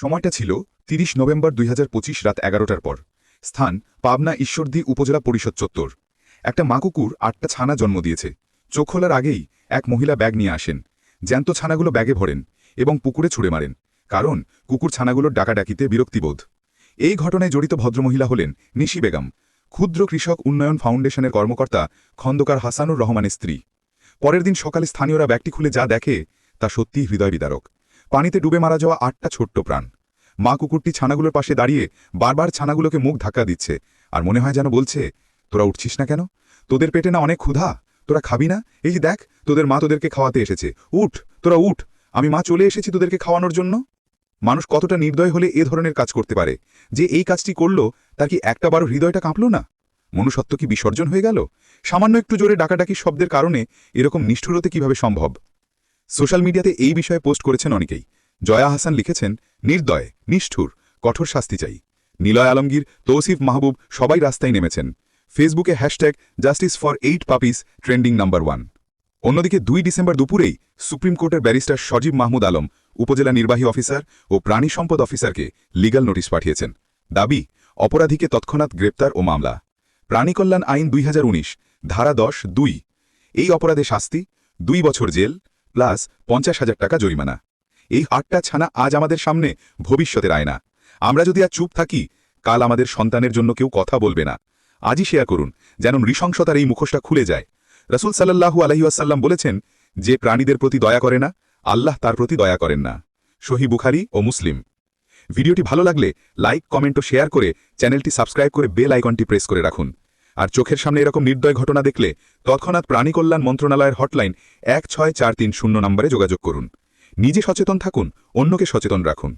সময়টা ছিল তিরিশ নভেম্বর দুই হাজার পঁচিশ রাত এগারোটার পর। স্থান পাবনা ঈশ্বরদী উপজেলা পরিষদ চত্বর। একটা মা কুকুর আটটা ছানা জন্ম দিয়েছে। চোখ খোলার আগেই এক মহিলা ব্যাগ নিয়ে আসেন। জ্যান্ত ছানাগুলো ব্যাগে ভরেন এবং পুকুরে ছুড়ে মারেন, কারণ কুকুর ছানাগুলোর ডাকাডাকিতে বিরক্তিবোধ। এই ঘটনায় জড়িত ভদ্রমহিলা হলেন নিশি বেগম, ক্ষুদ্র কৃষক উন্নয়ন ফাউন্ডেশনের কর্মকর্তা খন্দকার হাসানুর রহমানের স্ত্রী। পরের দিন সকালে স্থানীয়রা ব্যাগটি খুলে যা দেখে তা সত্যিই হৃদয় বিদারক পানিতে ডুবে মারা যাওয়া আটটা ছোট্ট প্রাণ। মা কুকুরটি ছানাগুলোর পাশে দাঁড়িয়ে বারবার ছানাগুলোকে মুখ ধাক্কা দিচ্ছে আর মনে হয় যেন বলছে, তোরা উঠছিস না কেন? তোদের পেটে না অনেক ক্ষুধা? তোরা খাবি না? এই যে দেখ, তোদের মা তোদেরকে খাওয়াতে এসেছে। উঠ, তোরা উঠ। আমি মা চলে এসেছি তোদেরকে খাওয়ানোর জন্য? মানুষ কতটা নির্দয় হলে এ ধরনের কাজ করতে পারে? যে এই কাজটি করল, তার কি একটা বারো হৃদয়টা কাঁপল না? মনুষ্যত্ব কি বিসর্জন হয়ে গেল? সামান্য একটু জোরে ডাকাডাকি শব্দের কারণে এরকম নিষ্ঠুরতে কীভাবে সম্ভব? সোশ্যাল মিডিয়াতে এই বিষয়ে পোস্ট করেছেন অনেকেই। জয়া হাসান লিখেছেন, নির্দয়, নিষ্ঠুর, কঠোর শাস্তি চাই। নিলয় আলমগীর, তৌসিফ মাহবুব সবাই রাস্তায় নেমেছেন। ফেসবুকে hashtag, justice for eight puppies, trending number one. অন্যদিকে দুই ডিসেম্বর দুপুরেই সুপ্রিম কোর্টের ব্যারিস্টার সজীব মাহমুদ আলম, উপজেলা নির্বাহী অফিসার ও প্রাণী সম্পদ অফিসারকে লিগ্যাল নোটিশ পাঠিয়েছেন। দাবি, অপরাধীকে তৎক্ষণাৎ গ্রেপ্তার ও মামলা। প্রাণী কল্যাণ আইন দুই হাজার উনিশ, ধারা দশ, দুই। এই অপরাধে শাস্তি, দুই বছর জেল প্লাস পঞ্চাশ হাজার টাকা জরিমানা। এই আটটা ছানা আজ আমাদের সামনে ভবিষ্যতের আয়না। আমরা যদি আর চুপ থাকি, কাল আমাদের সন্তানের জন্য কেউ কথা বলবে না। আজই শেয়ার করুন, যেন নৃশংসতার এই মুখোশটা খুলে যায়। রসুল সাল্লাহু আলহিউসাল্লাম বলেছেন, যে প্রাণীদের প্রতি দয়া করে না, আল্লাহ তার প্রতি দয়া করেন না। সহি বুখারি ও মুসলিম। ভিডিওটি ভালো লাগলে লাইক, কমেন্ট ও শেয়ার করে চ্যানেলটি সাবস্ক্রাইব করে বেল আইকনটি প্রেস করে রাখুন। আর চোখের সামনে এরকম নির্দয় ঘটনা দেখলে তৎক্ষণাৎ প্রাণী কল্যাণ মন্ত্রণালয়ের হটলাইন এক ছয় চার তিন শূন্য নম্বরে যোগাযোগ করুন। নিজে সচেতন থাকুন, অন্যকে সচেতন রাখুন।